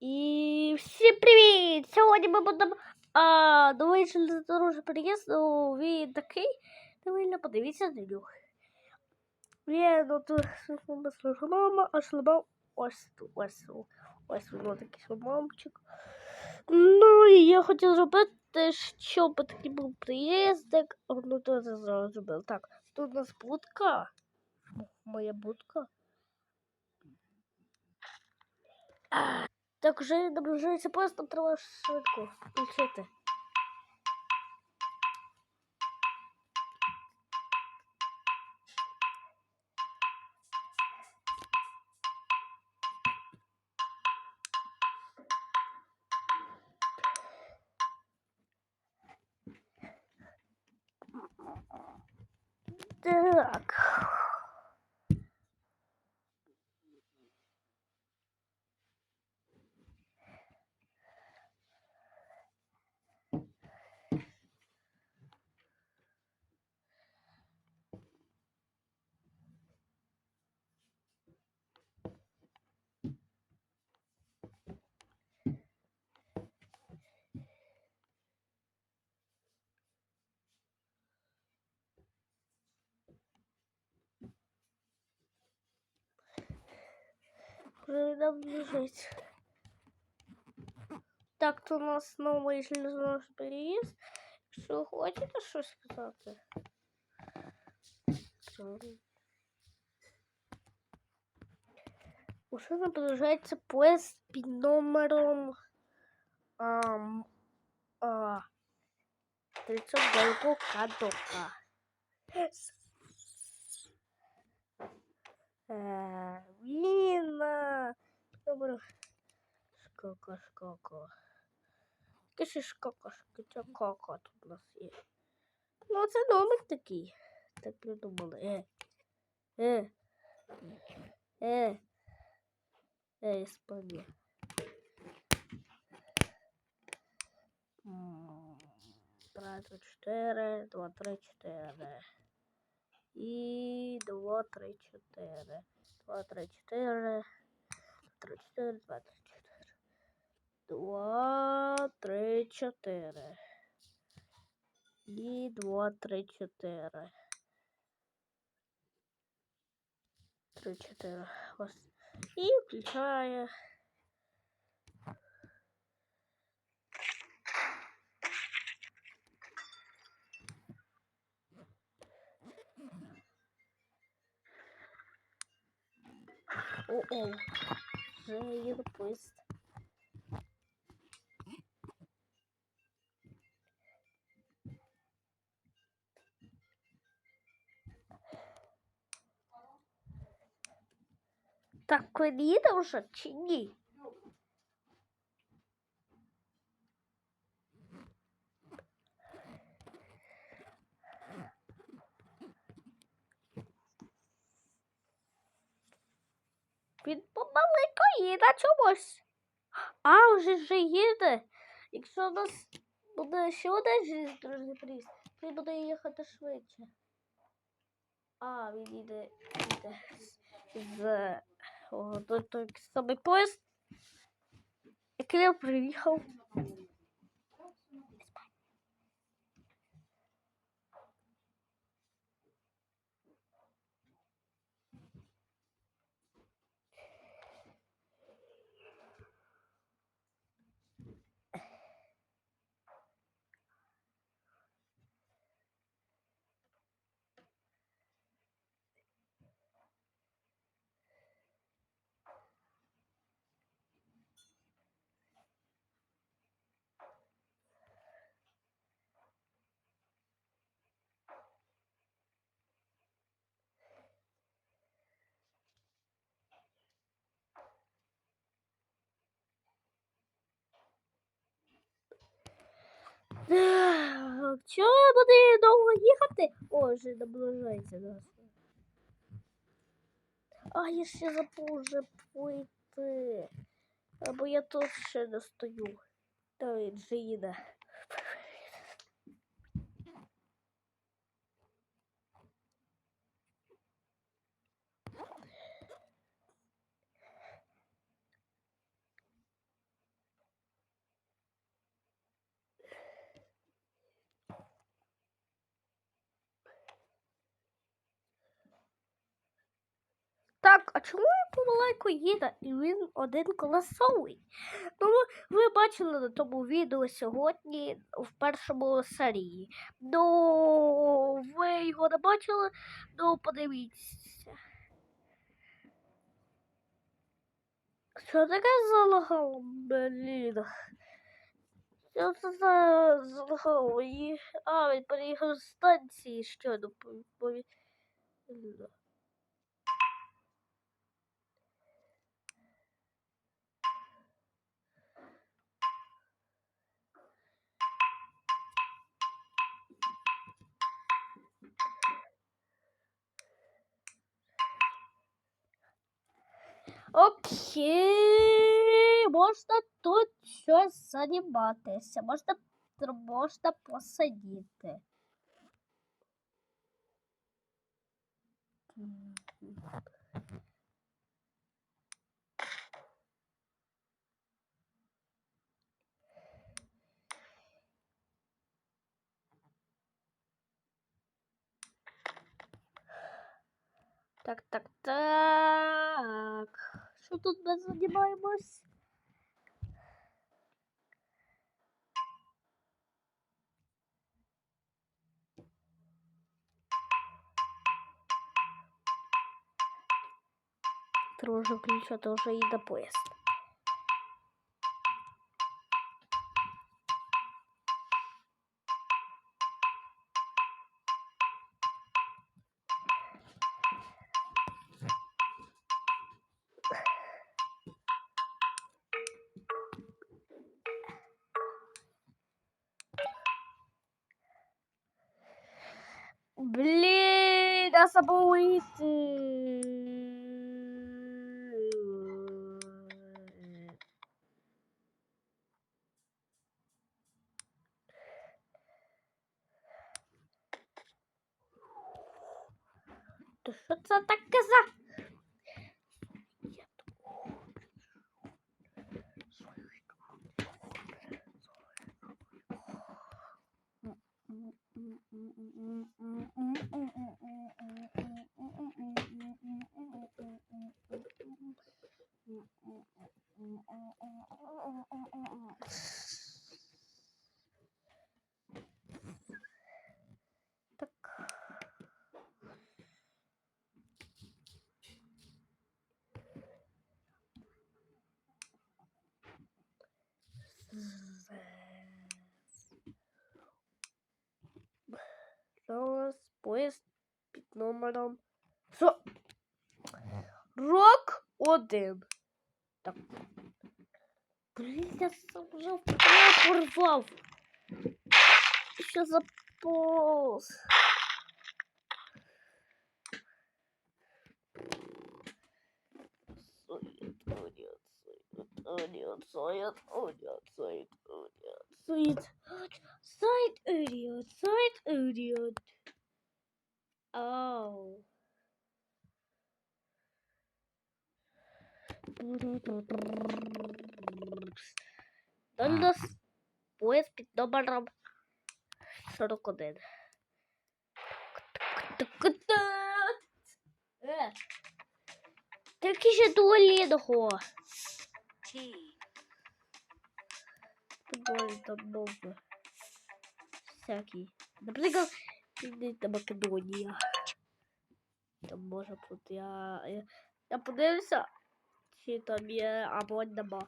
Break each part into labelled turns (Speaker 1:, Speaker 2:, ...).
Speaker 1: І всім привіт! Сьогодні ми будемо а, новий железнодорожний переїзд, ну, він такий, довольно подивіться на нього. Він от мама, а шлемам ось тут, ось, тут, ось воно такий шлемамчик. Ну, і я хотів зробити, щоб такий був приїздик, ну, то це зараз зробив. Так, тут у нас будка, моя будка. Так вже наближається нам треба швидко включити. Так. Вже наближається. Так, то у нас новий железнодорожний переїзд. Якщо хочете щось сказати. Що? Уже наближається поїзд під номером ам, а, 39 кадока. Е, Шкока, шкока. Киші шкока, шкока, кока тут у нас є. Ну, це номер такий. Так придумали. Е. Е. Е. Е, Іспанія. Два, три, чотири, два, три, чотири. І два, три, чотири. Два, три, чотири. Три, чотири, два, три. Два, три, чотири. І два, три, чотири. Три, чотири. Ось. І включає. О-о. Вже їду поїзд. Так, їде вже чи ні? Він помаленько їде чомусь. А, вже ж їде. Якщо у нас буде ще один железнодорожний приїзд, він буде їхати швидше. А, він їде, їде з, той, той самий поїзд, який я приїхав. Чого буде довго їхати? О, вже наближається до нас. А, я ще забув вже пойти. Або я тут ще не стою. Та він же їде. А чому він помаленьку їде? І він один колесовий. Ну, ви бачили на тому відео сьогодні в першому серії. Ну, ви його не бачили, ну подивіться. Що таке залагало, блін? Що це за залагало? А, він переїхав з станції щойно. пов- пові- Окей, можна тут щось займатися. Можна, можна посидіти. Мгм. Так, так, так. Що тут ми займаємось? ключ, включати вже и до поїзд. Блін, я забув вийти. То що це таке за? Так. Зараз поїзд під номером. Рок один. Так. Блін, я сам вже порвав. Що за поз? Idiot, idiot, idiot, idiot, idiot, Side idiot, side idiot. Oh. Далі поїзд під номером 41. Е, Тільки ще туалетного. Прикольно там много. Всякий. Наприклад, Північна Македонія. Там може бути. Я, я, я подивлюся, чи там є або нема.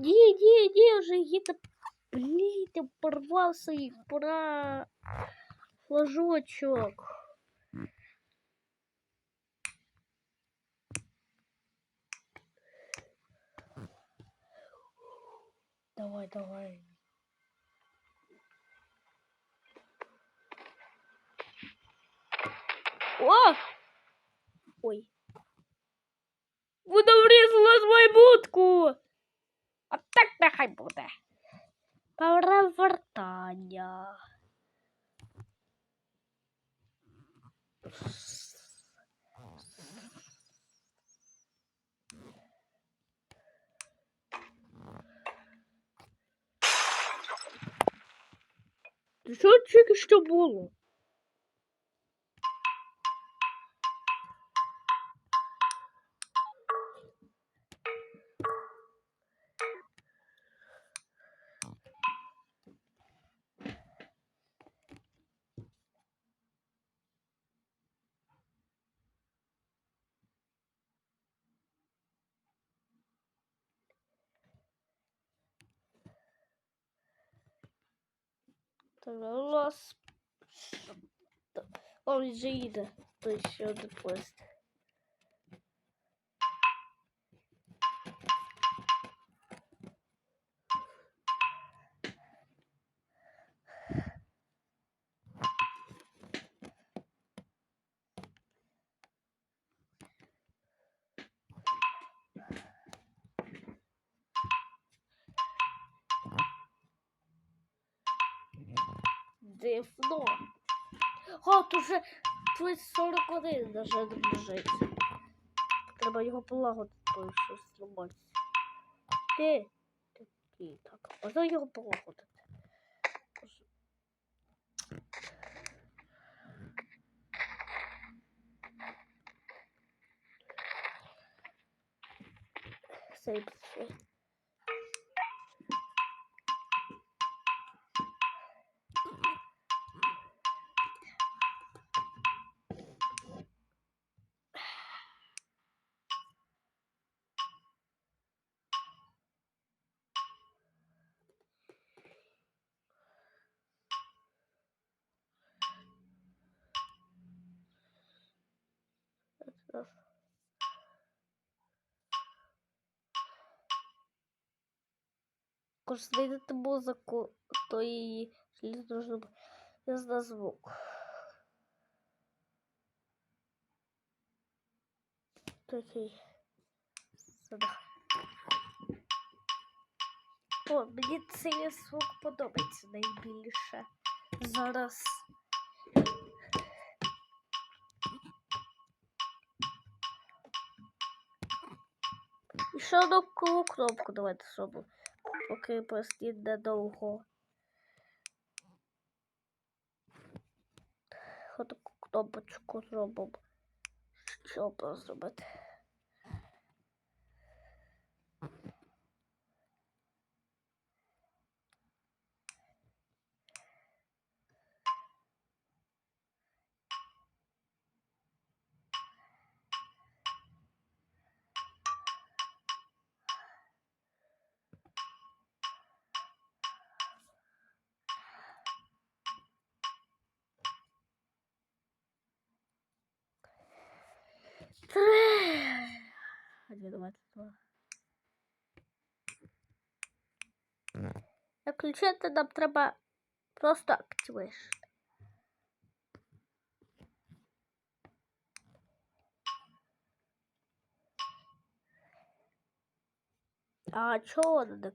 Speaker 1: Ні, ні, ні, вже їде. Блін, я порвався їх, пора флажочок. Давай, давай. О! Ой. Вона врізала з майбутку. А так нехай буде. Перевертання. Що тільки що було? Так, у нас... О, він же їде. То ще один поїзд. Дивно. О, тут вже тут 41 даже наближається. Треба його полагодити, щось зламається. Ти такий, так. Можна його полагодити? Боже. Раз. Кож знайдете музику, то її я знаю звук. Такий. О, мені цей звук подобається найбільше. Зараз. Ще одну ку- кнопку давайте зробимо. Поки постійно недовго. Отаку кнопочку зробимо. Щоб зробити. Один, два, два. А включити нам треба просто активиш. А чого вона не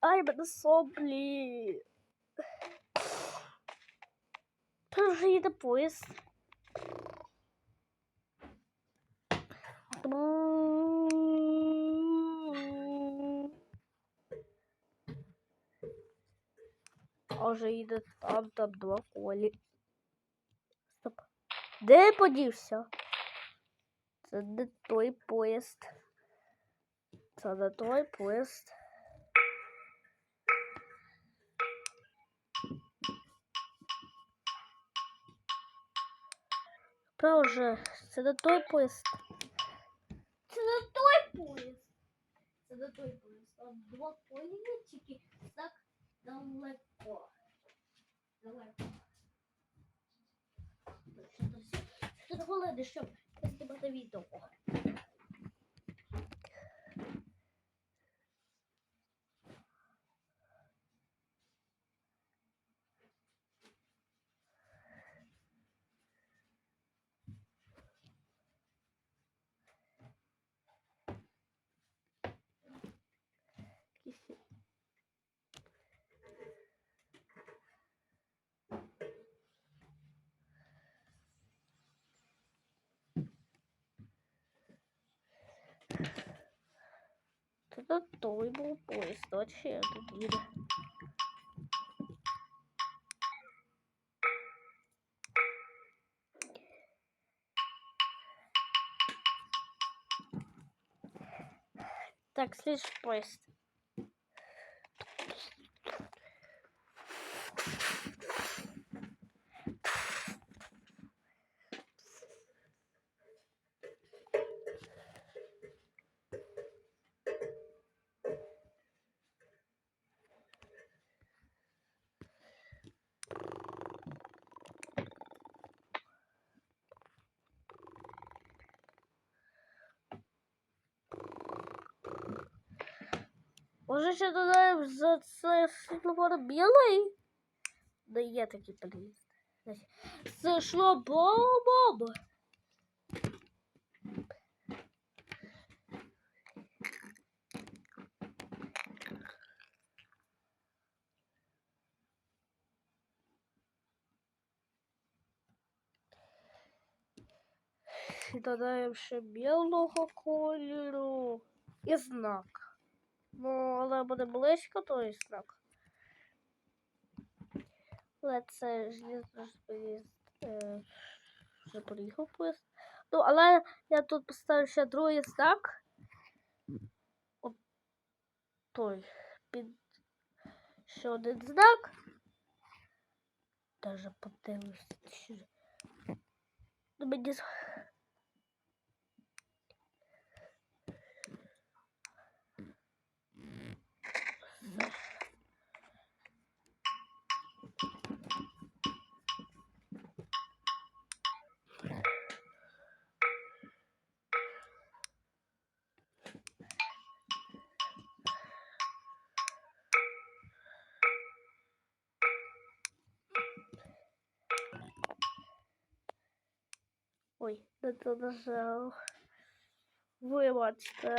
Speaker 1: Ай, мене соплі. Тут вже їде поїзд. А вже їде там, там два колі. Стоп. Де подівся? Це не той поїзд. Це не той поїзд. Право же, це не той поїзд. Це не той поїзд. Це не той поїзд. А два поїзди тільки так далеко. Далеко. Що ти щоб знімати відео? Це той був поїзд, а ще тут їде. Так, следующий поезд. Може ще додаємо за це світлофор білий? Да є такий приїзд. Це шло бомбом. Додаємо ще білого кольору і знак. Ну, але буде близько той знак. Але це поїзд е, вже приїхав поїзд. Ну, але я тут поставлю ще другий знак. От той під ще один знак. Даже ж. Ну, мені з- Ой, не то нажав. Вибачте.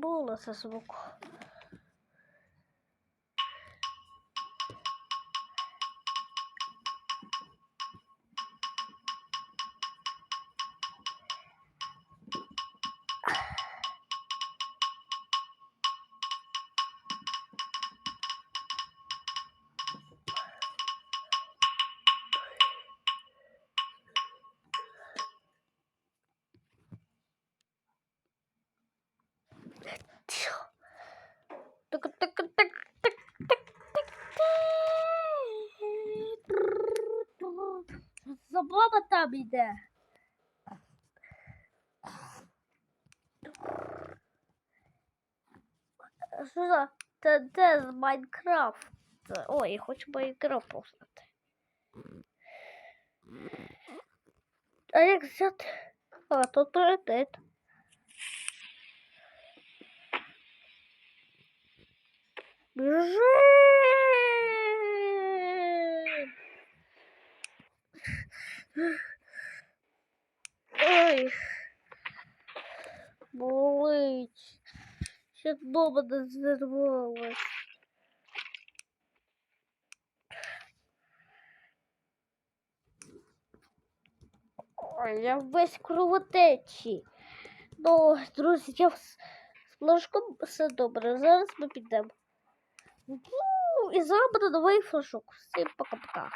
Speaker 1: Було це звук? Там іде. Що за? Це де Майнкрафт? Ой, я хочу Майнкрафт послати. А як взяти? А, тут пріоритет. Бежим! Не зірвалась. Ой, я весь в кровотечі. Ну, друзі, я з флажком все добре. Зараз ми підемо. І буде новий флажок. Всім пока-пока.